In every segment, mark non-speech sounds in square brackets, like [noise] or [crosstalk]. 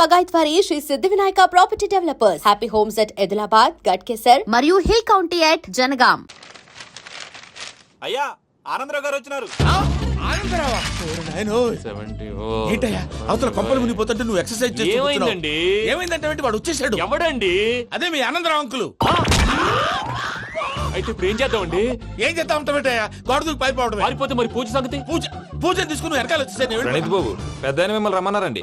బగాయత్ వారి Sri Siddhi Vinayaka property developers. Happy homes at Edulabad Ghatkesar మరియు hill county at Jangaon అయ్యా ఆనందరావు గారు వచ్చినారు. ఆనందరావా? ఓరి నాయనో. సెవెంటీ ఏంటయ్యా? అవతల కొంపలు మునిగిపోతుంటే నువ్వు ఎక్సర్సైజ్ చేస్తూ కూర్చున్నావు. ఏమైందండి? ఏమైందంటే ఏంటి వాడు వచ్చేసాడు. ఎవడండి? అదే మీ ఆనందరావు అంకులు. అయితే ఇప్పుడు ఏం చేద్దామండి? గోడ దూకి మరి పూజ సంగతి? పూజ పూజ తీసుకుని వెనకాల బాబు పెద్ద మిమ్మల్ని రమ్మన్నారండి.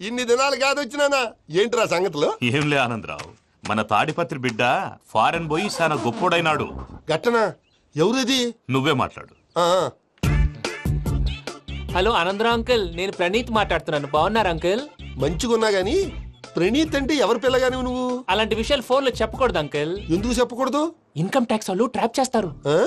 ఇన్ని దినాలు కాదు వచ్చినానా? ఏంట్రా సంగతులు? ఏంలే ఆనందరావు. మన తాడిపత్రి బిడ్డ ఫారెన్ పోయి చాలా గొప్పోడైనాడు. గట్టనా ఎవరిది? నువ్వే మాట్లాడు. ఆ, హలో ఆనందరావు అంకుల్ నేను ప్రణీత్ మాట్లాడుతున్నాను. బాగున్నారు అంకుల్? మంచిగున్నా గాని ప్రణీత్ అంటే ఎవరి పిల్లగాని నువ్వు? అలాంటి విషయాలు ఫోన్లో చెప్పకూడదు అంకుల్. ఎందుకు చెప్పకూడదు? ఇన్కమ్ ట్యాక్స్ వాళ్ళు ట్రాప్ చేస్తారు. ఆ?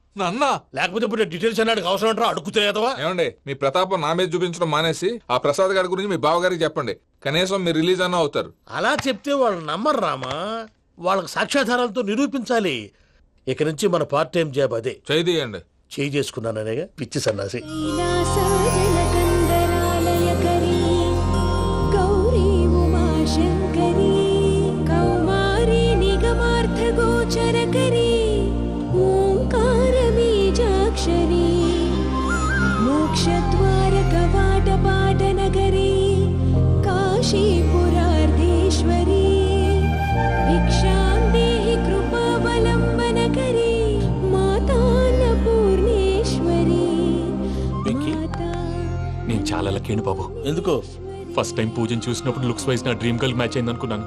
నన్న. లేకపోతే ఇప్పుడు డీటెయిల్స్ అన్నాడు అవసరం అంటారా అడుగుతులేదవా ఏమండి మీ ప్రతాపం నా మీద చూపించడం మానేసి ఆ ప్రసాద్ గారి గురించి మీ బావగారికి చెప్పండి. కనీసం మీరు రిలీజ్ అన్న అవుతారు. అలా చెప్తే వాళ్ళు నమ్మరు రామా? వాళ్ళకి సాక్ష్యాధారాలతో నిరూపించాలి. ఇక నుంచి మన పార్ట్ టైం జాబ్ అదే. చేయండి చేయి చేసుకున్నాననేగా పిచ్చి సన్నాసి. లక్కీని బాబు. ఎందుకు? ఫస్ట్ టైం పూజను చూసినప్పుడు లుక్స్ వైజ్ నా డ్రీమ్ గర్ల్ మ్యాచ్ అయింది అనుకున్నాను.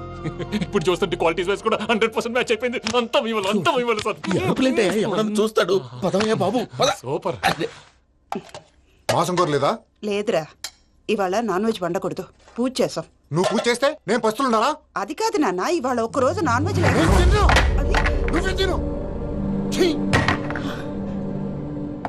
ఇప్పుడు చూస్తుంటే క్వాలిటీస్ వైజ్ కూడా హండ్రెడ్ పర్సెంట్ మ్యాచ్ అయిపోయింది. అంతా ఇవ్వాలి అంతా ఇవ్వాలి సార్. చూస్తాడు. పదవయ్యా బాబు సూపర్ మాసం కోరలేదా లేదురా. ఇవాళ నాన్ వెజ్ వండకూడదు. పూజ చేసాం. నువ్వు పూజ చేస్తే నేను పస్తులున్నారా అది కాదు నాన్న ఇవాళ ఒక్క రోజు నాన్ వెజ్ లేదు!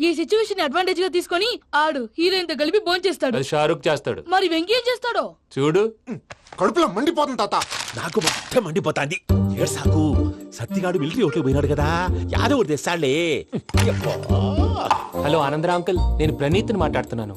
ఈ సిచ్యువేషన్ అడ్వాంటేజ్గా తీసుకొని ఆడు హీరోయిన్తో కలిపి బోన్ చేస్తాడు. అది షారుఖ్ చేస్తాడు. మరి వెంకీ ఏం చేస్తాడో? చూడు. కడుపులో మండిపోతుంది తాత. నాకు మొత్తం మండిపోతాంది. ఏడు సాకు. సత్తిగాడు మిలిటరీ ఓట్లు పోయినాడు కదా. యాదవ్ ఒకటి తెస్తాడులే. హలో ఆనందరా అంకుల్ నేను ప్రణీత్ని మాట్లాడుతున్నాను.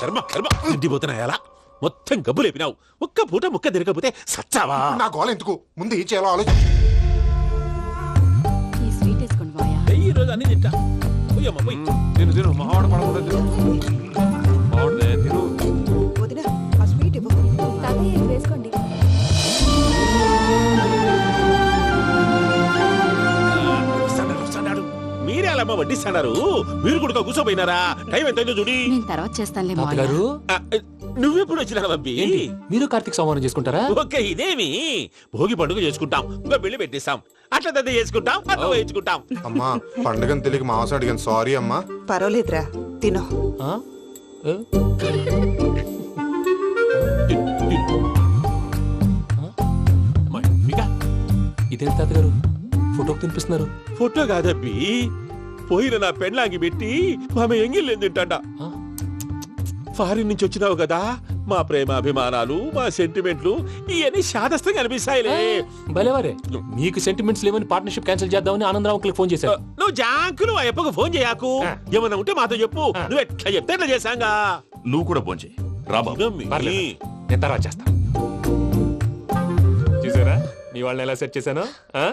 కర్మ కర్మ. తిండిపోతున్నా ఎలా? మొత్తం గబ్బు లేపినావు. ఒక్క పూట ముక్క తిరగకపోతే సచ్చావా? నా గోల ఎందుకు? ముందు ఈ చేయాలో ఆలోచించు ఈ స్వీట్ వేసుకోండి మాయా ఈ రోజు అన్ని తింటా. పోయమ్మ, పోయ్. తిను తిను. మావాడ పడకుండా అమ్మ వడ్డిస్తాడారు? మీరు కూడా కూర్చోపోయినారా? టైం ఎంతైందో చూడి. నేను తర్వాత చేస్తానులే తాతగారు? ఆ, నువ్వెప్పుడు వచ్చినా బంబి ఏంటి? మీరు కార్తీక్ సంహారం చేసుకుంటారా? ఓకే ఇదేమి? భోగి పండుగ చేసుకుంటాం. ఇంకా పెళ్ళి పెట్టేస్తాం. అట్లా దద్ద చేసుకుంటాం అట్లా వేయించుకుంటాం. అమ్మా పండుగని తెలియక మాసం అడిగాను. సారీ అమ్మా. పర్వాలేదురా తినో. ఆ? ఏ? ఇదేంటి తాతగారు? ఫోటోకి తినిపిస్తున్నారు. ఫోటో కాదబ్బి. పోయిన నా పెళ్ళాంగి పెట్టి ఆమె ఎంగిల్లేం తింటాడ? ఫారిన్ నుంచి వచ్చినావు కదా మా ప్రేమ అభిమానాలు మా సెంటిమెంట్లు ఇవన్నీ శాదస్తంగా అనిపిస్తాయిలే. భలేవారే. మీకు సెంటిమెంట్స్ లేవని పార్ట్నర్షిప్ క్యాన్సిల్ చేద్దామని ఆనందరావు అంకుల్ ఫోన్ చేశారు. నువ్వు జాంకులు ఆ అప్పకు ఫోన్ చేయకు. ఏమన్నా ఉంటే మాతో చెప్పు. నువ్వు ఎట్లా చెప్తే ఎట్లా చేశాంగా. నువ్వు కూడా పోంచే రాబాబు ఇదమ్మి. పర్లేదు. నేను తర్వాత చేస్తాను చూసారా? మీ వాళ్ళని ఎలా సెట్ చేశాను? ఆ?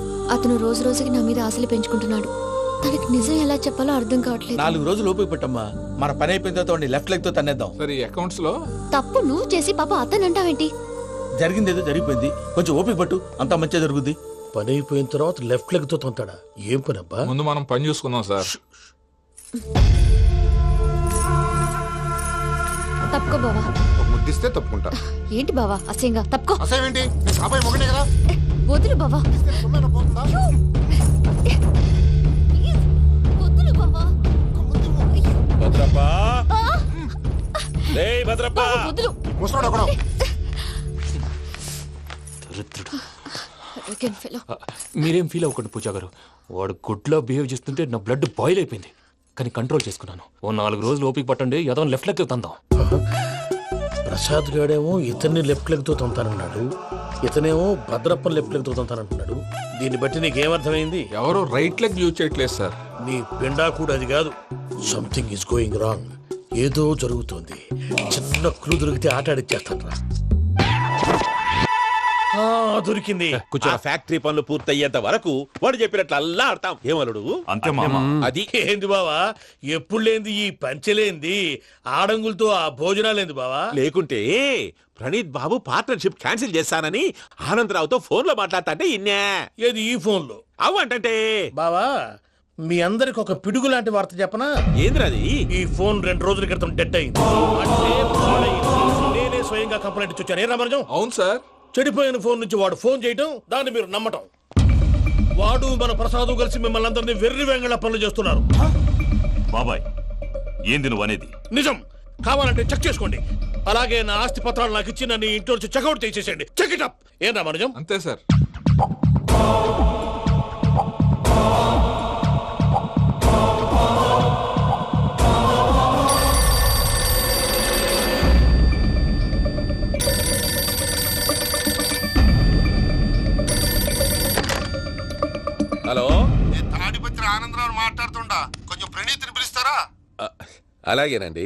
అతను రోజు రోజుకి నా మీద ఆశలు పెంచుకుంటున్నాడు. తనకి నిజం ఎలా చెప్పాలో అర్థం కావట్లేదు. నాలుగు రోజులు ఓపిక పట్టమ్మా. మన పని అయిపోయిన తర్వాత వాడిని లెఫ్ట్ లెగ్తో తన్నేద్దాం. సరే అకౌంట్స్లో? తప్పు నువ్వు చేసి పాప అతను అంటావేంటి? జరిగింది ఏదో జరిగిపోయింది. కొంచెం ఓపిక పట్టు. అంతా మంచిగా జరుగుద్ది. పని అయిపోయిన తర్వాత లెఫ్ట్ లెగ్తో తొంతాడా? ఏం పని అబ్బా ముందు మనం పని చూసుకుందాం సార్. తప్పుకో బావా. ఒక ముద్దిస్తే తప్పుకుంటా. ఏంటి బావా అసహ్యంగా? తప్పుకో. అసేమేంటి నేను కాబోయే మొగనే కదా? వదులు బావా. వదులు భద్రప్ప. భద్రప్ప. వదులు. దరిద్రుడు. మీరేం ఫీల్ అవ్వకండి పూజా గారు. వాడు గుడ్లో బిహేవ్ చేస్తుంటే నా బ్లడ్ బాయిల్ అయిపోయింది. కానీ కంట్రోల్ చేసుకున్నాను. ఓ నాలుగు రోజులు ఓపిక పట్టండి ఏదో లెఫ్ట్ లెక్క తందాం. ప్రసాద్ గాడేమో ఇతన్ని లెఫ్ట్ లెగ్తో తొంతానన్నాడు. ఇతనేమో భద్రప్పని లెఫ్ట్ లెగ్తో తొంతానంటున్నాడు. దీన్ని బట్టి నీకేమర్థమైంది? ఎవరు రైట్ లెగ్ యూజ్ చేయట్లేదు సార్ నీ పిండా కూడా అది కాదు. సంథింగ్ ఇస్ గోయింగ్ రాంగ్ ఏదో జరుగుతోంది. చిన్న క్లూ దొరికితే ఆట ఆడిచ్చేస్తాను రా. ఆ, దొరికింది. ఆ. ఫ్యాక్టరీ పనులు పూర్తయ్యేంత వరకు వాడు చెప్పినట్లు అల్లా ఆడతాం. ఏమలుడు అంతే మామ. అది. ఏంది బావా? ఎప్పుడు లేంది ఈ పంచలేంది? ఆడంగులతో ఆ భోజనాలేంది బావా? లేకుంటే ప్రణీత్ బాబు పార్ట్నర్షిప్ క్యాన్సిల్ చేస్తానని ఆనందరావుతో ఫోన్లో మాట్లాడతాంటే ఇన్నే. ఏది ఈ ఫోన్లో బావా మీ అందరికి ఒక పిడుగు లాంటి వార్త చెప్పనా? ఏంద్రది? ఈ ఫోన్ రెండు రోజుల క్రితం డెడ్ అయింది. అంటే పాడైంది. నేనే స్వయంగా కంప్లైంట్ ఇచ్చి వచ్చాను. ఏ రామరాజం అవును సార్. చెడిపోయిన ఫోన్ నుంచి వాడు ఫోన్ చేయటం దాన్ని మీరు నమ్మటం. వాడు మన ప్రసాదు కలిసి మిమ్మల్ని అందరినీ వెర్రి వెంగళ పనులు చేస్తున్నారు. బాబాయ్ ఏంది నువ్వు అనేది? నిజం. కావాలంటే చెక్ చేసుకోండి. అలాగే నా ఆస్తి పత్రాలు నాకు ఇచ్చి నన్ను ఈ ఇంట్లో నుంచి చెక్అౌట్ చేసేసేయండి చెక్ ఇట్ అప్ ఏం రామానుజం అంతే సార్. హలో? నేను తాడిపత్రి ఆనందరావు మాట్లాడుతుండా? కొంచెం ప్రణీతిని పిలుస్తారా? అలాగేనండి.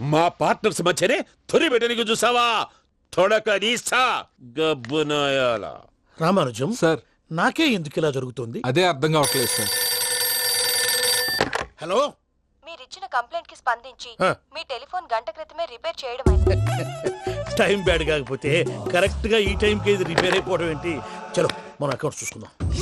మా పార్ట్నర్స్ మధ్యనే తొలి పెట్టడానికి చూసావా? తొడక నీస్తా గబ్బునాయాల రామానుజం సార్. నాకే ఎందుకు ఇలా జరుగుతుంది? అదే అర్థం కావట్లేదు సార్. హలో? మీరిచ్చిన కంప్లైంట్కి స్పందించి ఆ. మీ టెలిఫోన్ గంట క్రితమే రిపేర్ చేయడం టైం బ్యాడ్ కాకపోతే కరెక్ట్గా ఈ టైంకి ఇది రిపేర్ అయిపోవడం ఏంటి? చలో మన అకౌంట్ చూసుకుందాం.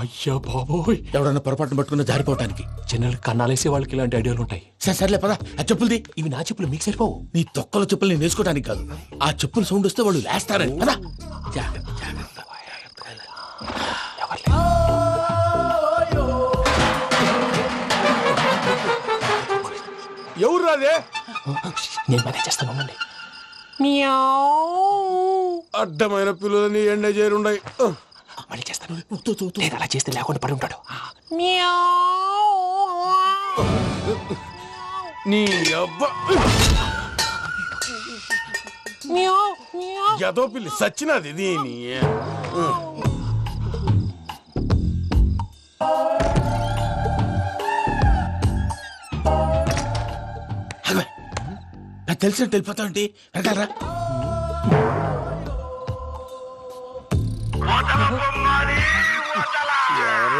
అయ్యా బాబోయ్. ఎవడన్నా పొరపాటున పట్టుకున్న జారిపోవటానికి. జనరల్ కన్నాలేసే వాళ్ళకి ఇలాంటి ఐడియాలు ఉంటాయి. సరే సర్లే పదా. ఆ చెప్పులది. ఇవి నా చెప్పులు మీకు సరిపోవు. నీ తొక్కల చెప్పులు నేను వేసుకోవడానికి కాదు. ఆ చెప్పుల సౌండ్ వస్తే వాళ్ళు లేస్తారని. పదా. ఎవరు రాదే? నేను మేనేజ్ చేస్తాను అడ్డమైన పిల్లలని ఎండ చేరుండయి. మళ్ళీ చేస్తాను. నేను అలా చేస్తే లేకుండా పడి ఉంటాడు. నీ అబ్బ ఎదో పిల్లి సచ్చినది దీని. నాకు తెలిసినట్టు వెళ్ళిపోతావు ఏంటి వెనకాలరా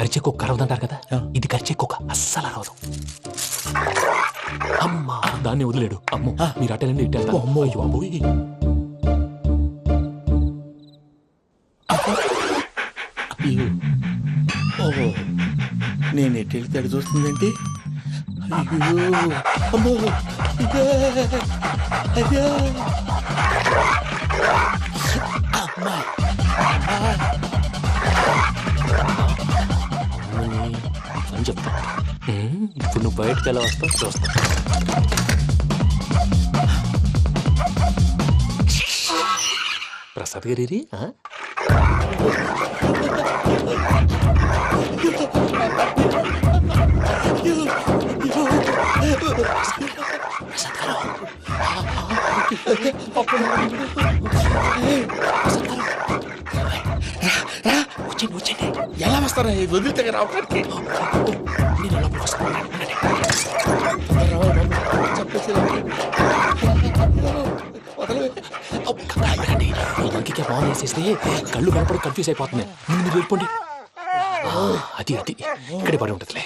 అరిచే కుక్క అరవదంటారు కదా? ఇది కరిచే కుక్క అస్సలు అరవదు అమ్మా దాన్ని వదిలేడు. అమ్మో మీరు అటెండి ఇట్టే అమ్మో అయ్యో ఓహో. నేను ఎటు వెళ్తే అటు చూస్తుందంటే? అయ్యో. అమ్మో. ఇదే. అదే అమ్మా అని చెప్తా. ఇప్పుడు నువ్వు బయటకు ఎలా వస్తావు చూస్తా. ప్రసాద్ గారి? వచ్చేయండి వచ్చేయండి ఎలా వస్తారా వదిలితే రావడానికి? వేసేస్తే కళ్ళు కనపడి కన్ఫ్యూజ్ అయిపోతుంది ముందు మీరు వెళ్ళిపోండి అది అది ఇక్కడే పడి ఉంటుందిలే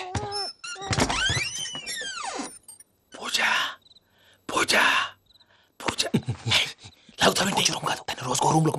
పూజ. పూజ పూజ [laughs] లాగుతామంటే రూమ్ కాదు. దాన్ని రోజుకో రూమ్లోకి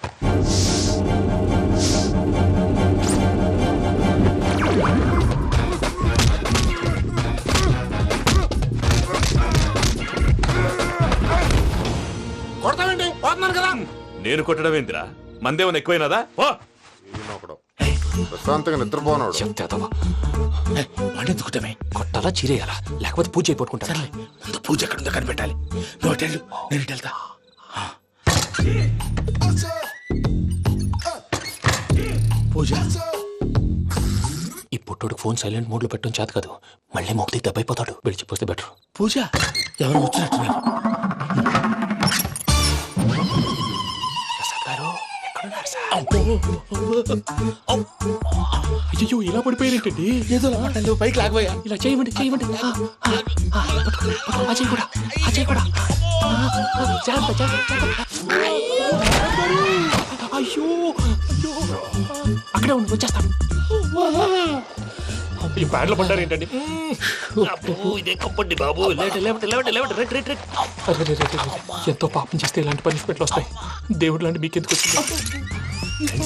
కొడతావేంటి? పోతున్నాను కదా. నేను కొట్టడం ఏంటిరా మందేమన్నా ఎక్కువైనదా? ఈయనొకడు. ప్రశాంతంగా నిద్రపోనాడు. చెప్తే కొట్టాలా చీరేయాలా? లేకపోతే పూజ అయిపోట్టుకుంటారా ముందు పూజ ఎక్కడుందో కనిపెట్టాలి. నేను వెళ్తా. పూజ. ఈ పుట్టోడు ఫోన్ సైలెంట్ మోడ్లో పెట్టడం చేత కాదు. మళ్ళీ మొక్కి దెబ్బైపోతాడు విడిచిపోతే బెటర్. పూజ ఎవరు వచ్చినట్టున్నారు? అయ్యో ఇలా పడిపోయారేంటండి ఏదో లాగండి పైకి లాగబోయా ఇలా చేయమండి చేయమండి చేయి కూడా చేయి కూడా జాగ్రత్త, జాగ్రత్త, అయ్యో అక్కడే ఉండి వచ్చేస్తాను ఈ బ్యాడ్లో పడ్డారు ఏంటండి? ఇదే కప్పండి బాబు. లేవండి, లేవండి, లేవండి, లేవండి, రండి, రండి, రండి. అరే, రే, రే, రే, రే. ఎంతో పాపం చేస్తే ఇలాంటి పనిష్మెంట్లు వస్తాయి. దేవుడు లాంటి మీకు ఎందుకు వచ్చింది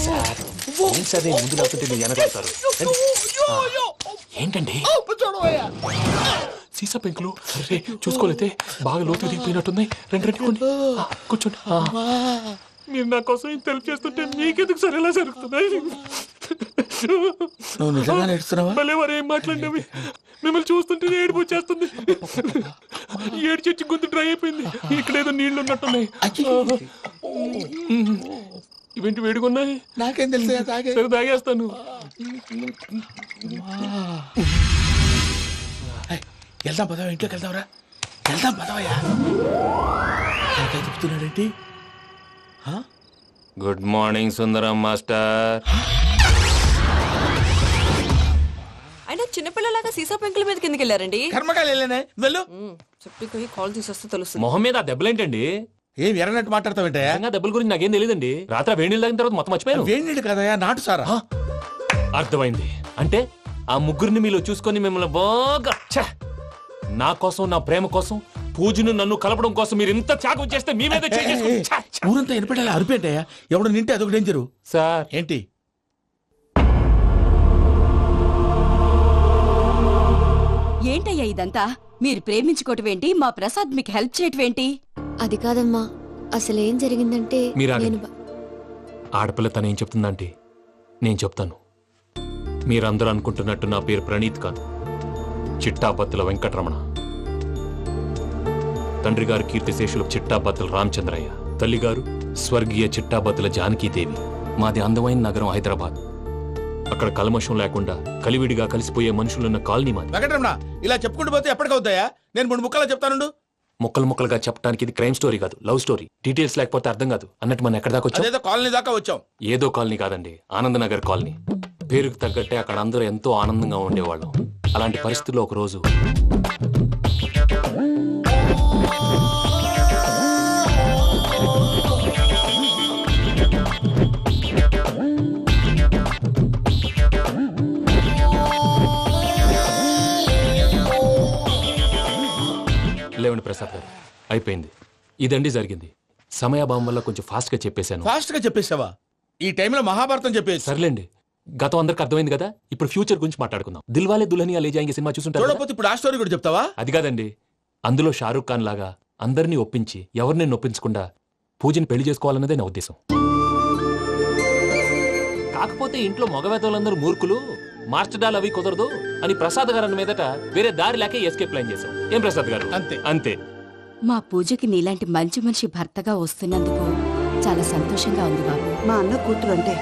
సార్? ముందు లేకుంటే మీరు వెనకాడతారు ఏంటండి? సీసా పెంకులు. అరే చూసుకోలేతే బాగా లోతు దిగిపోయినట్టున్నాయి రండి రండి కూర్చోండి. మీరు నా కోసం ఇంత హెల్ప్ చేస్తుంటే మీకెందుకు సరే ఎలా జరుగుతున్నాయి? నువ్వు నిజంగా నేర్చుతున్నావా? భలే వారు ఏం మాట్లాడినవి. మిమ్మల్ని చూస్తుంటే ఏడుపు వచ్చేస్తుంది. ఏడు చచ్చి గొంతు డ్రై అయిపోయింది. ఇక్కడ ఏదో నీళ్ళు ఉన్నట్టున్నాయి. ఇవేంటి వేడుకున్నాయి నాకేం తెలుసు తాగే. సరే తాగేస్తాను. వెళ్దాం పదవా ఇంట్లోకి వెళ్దాంరా. వెళ్దాం పదవయ్యా. నాకై చెప్తున్నాడేంటి? Good morning Sundaram master. అయినా చిన్నపిల్లలాగా సీసా పెంకుల మీద కిందకి వెళ్ళారండి కర్మకాయలు వెళ్ళానే? వెళ్ళు. చెప్పి పోయి కాల్ తీసేస్తే తెలుస్తుంది. మొహం మీద ఆ దెబ్బలేంటండి? ఏం ఎర్రనట్టు మాట్లాడతావేంటయా నిజంగా దెబ్బల గురించి నాకేం తెలియదండి రాత్రి ఆ వేడి నీళ్ళు తాగిన తర్వాత మొత్తం మర్చిపోయాను. వేణిడు కదయా నాటు సారా? అర్థమైంది. అంటే ఆ ముగ్గురిని మీలో చూసుకొని మిమ్మల్ని బాగా ఛే! నా కోసం నా ప్రేమ కోసం పూజను నన్ను కలపడం కోసం మీరు ఇంత త్యాగం చేస్తే మీ మీద! ఊరంతా వినపడేలా అరిపేంటయ్యా? ఎవడు నింటే అదొక డేంజరు సార్. ఏంటి? ఏంటయ్యా ఇదంతా? మీరు ప్రేమించుకోవటం ఏంటి మా ప్రసాద్ మీకు హెల్ప్ చేయటం ఏంటి అది కాదమ్మా. అసలు ఏం జరిగిందంటే. నేను బ- ఆడపిల్ల తను ఏం చెప్తుందంటే నేను చెప్తాను. మీరందరూ అనుకుంటున్నట్టు నా పేరు ప్రణీత్ కాదు. చిట్టాపత్తుల వెంకటరమణ. తండ్రి గారు కీర్తిశేషులు చిట్టాపత్తుల రామచంద్రయ్య. తల్లిగారు స్వర్గీయ చిట్టాపత్తుల జానకీదేవి. మాది అందమైన నగరం హైదరాబాద్. అక్కడ కల్మషం లేకుండా కలివిడిగా కలిసిపోయే మనుషులున్న కాలనీ మాది. వెంకటరమణ ఇలా చెప్పుకుంటూ పోతే ఎప్పటికవుతాయా? నేను మూడు ముక్కలా చెప్తానుండు. ముక్కలు ముక్కలుగా చెప్పడానికి ఇది క్రైమ్ స్టోరీ కాదు లవ్ స్టోరీ. డీటెయిల్స్ లేకపోతే అర్థం కాదు. అన్నట్టు మనం ఎక్కడ దాకా వచ్చాం? అదేదో కాలనీ దాకా వచ్చాం. ఏదో కాలనీ కాదండి ఆనందనగర్ కాలనీ. పేరుకు తగ్గట్టే అక్కడ అందరూ ఎంతో ఆనందంగా ఉండేవాళ్ళం. అలాంటి పరిస్థితుల్లో ఒక రోజు ప్రసాద్ గారు. అయిపోయింది. ఇదండి జరిగింది. సమయాభావం వల్ల కొంచెం ఫాస్ట్గా చెప్పేశాను. ఫాస్ట్గా చెప్పేసావా ఈ టైంలో మహాభారతం చెప్పేసి. సర్లేండి. గతం అందరికి అర్థమైంది కదా? ఇప్పుడు ఫ్యూచర్ గురించి మాట్లాడుకుందాం. దిల్వాలే దుల్హనియా లే జాయింగ్ సినిమా చూసుంటారు కదా? చూడకపోతే ఇప్పుడు ఆ స్టోరీ కూడా చెప్తావా? అది కాదండి. అందులో షారూఖ్ ఖాన్ లాగా అందరినీ ఒప్పించి ఎవరిని నొప్పించకుండా పూజని పెళ్ళి చేసుకోవాలన్నదే నా ఉద్దేశం. కాకపోతే ఇంట్లో మగవేతలందరూ మూర్ఖులు. మార్చడాలు అవి కుదరదు అని ప్రసాద్ గారు అన్న మీదట వేరే దారి లేక ఎస్కేప్ ప్లాన్ చేశాం. ఏం ప్రసాద్ గారు? అంతే. అంతే. మా పూజకి నీలాంటి మంచి మనిషి భర్తగా వస్తున్నందుకు చాలా సంతోషంగా ఉంది బాబు. మా అన్న కూతురు అంటే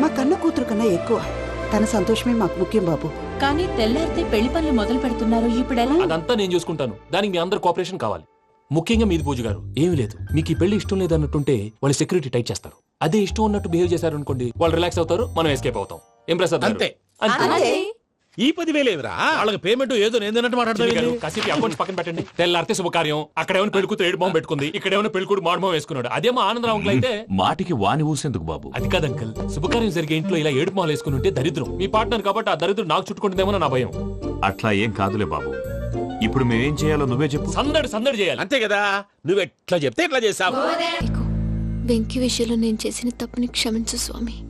మా కన్న కూతురు కన్నా ఎక్కువ. తన సంతోషమే మాకు ముఖ్యం బాబు. కానీ తెల్లారితే పెళ్ళి పనులు మొదలు పెడుతున్నారు. ఇప్పుడు ఎలా? అదంతా నేను చూసుకుంటాను. దానికి మీ అందరు కోఆపరేషన్ కావాలి. ముఖ్యంగా మీది పూజ గారు. ఏమీ లేదు. మీకు ఈ పెళ్ళి ఇష్టం లేదన్నట్టుంటే వాళ్ళు సెక్యూరిటీ టైట్ చేస్తారు. అదే ఇష్టం ఉన్నట్టు బిహేవ్ చేశారు అనుకోండి వాళ్ళు రిలాక్స్ అవుతారు మనం ఎస్కేప్ అవుతాం. ఏం ప్రసాద్? అంతే. అంతే. ఈ పదివేలేవిరా వాళ్ళకి పేమెంట్ ఏదో గారు, మాట్లాడతావు కాసేపు అకౌంట్స్ పక్కన పెట్టండి. తెల్లారితే శుభకార్యం. అక్కడ ఏమైనా పెళ్ళికూతురు ఏడు బాంబు పెట్టుకుంది. ఇక్కడ ఏమైనా పెళ్ళికూడు మాడు బాంబు వేసుకున్నాడు. అదేమో ఆనందరావు అంకుల్ అయితే మాటికి వాని ఊసేందుకు బాబు. అది కాదు అంకల్. శుభకార్యం జరిగే ఇంట్లో ఇలా ఏడు మాలు వేసుకుని ఉంటే దరిద్రం. మీ పార్ట్నర్ కాబట్టి ఆ దరిద్రం నాకు చుట్టుకుంటుందేమో నా భయం. అట్లా ఏం కాదులే బాబు. ఇప్పుడు మేమేం చేయాలో నువ్వే చెప్పు. సందడి సందడి చేయాలి. అంతే కదా? నువ్వు ఎట్లా చెప్తే ఎట్లా చేసావు వెంకీ విషయంలో నేను చేసిన తప్పుని క్షమించు స్వామి.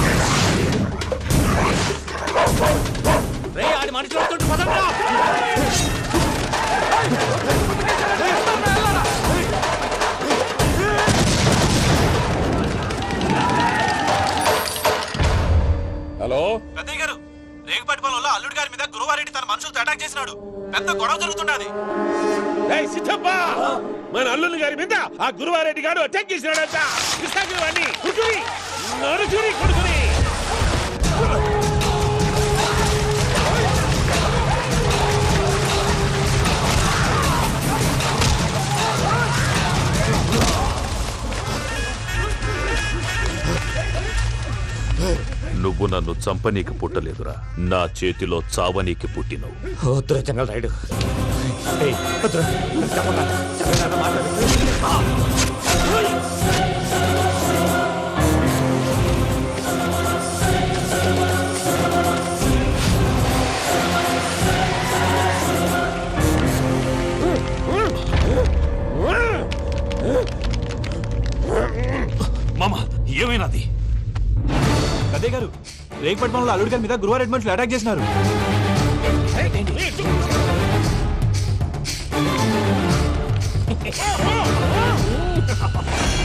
రే ఆడి మనుషులు వస్తుంటే పదండ్రా. హలో? పెద్దయ్య గారు రేగుపాటి పొలంలో అల్లుడి గారి మీద గురువారెడ్డి తన మనుషులతో అటాక్ చేసినాడు. పెద్ద గొడవ జరుగుతున్నది ఏయ్ సిద్ధప్ప! మన అల్లుని గారి మీద ఆ గురువారెడ్డి గారు అటాక్ చేసినాడంట. కృష్ణాగిరి వాడిని కుడుకుని నరుచుని కుడుకుని. నన్ను చంపనీకి పుట్టలేదురా. నా చేతిలో చావనీకి పుట్టినవు. వద్దురా జంగల్ ఏయ్, వద్దురా. మామ ఏమైనాది? అదే గారు రేగపట్నంలో అల్లుడి గారి మీద గురువారెడ్డి మనుషులు అటాక్ చేసినారు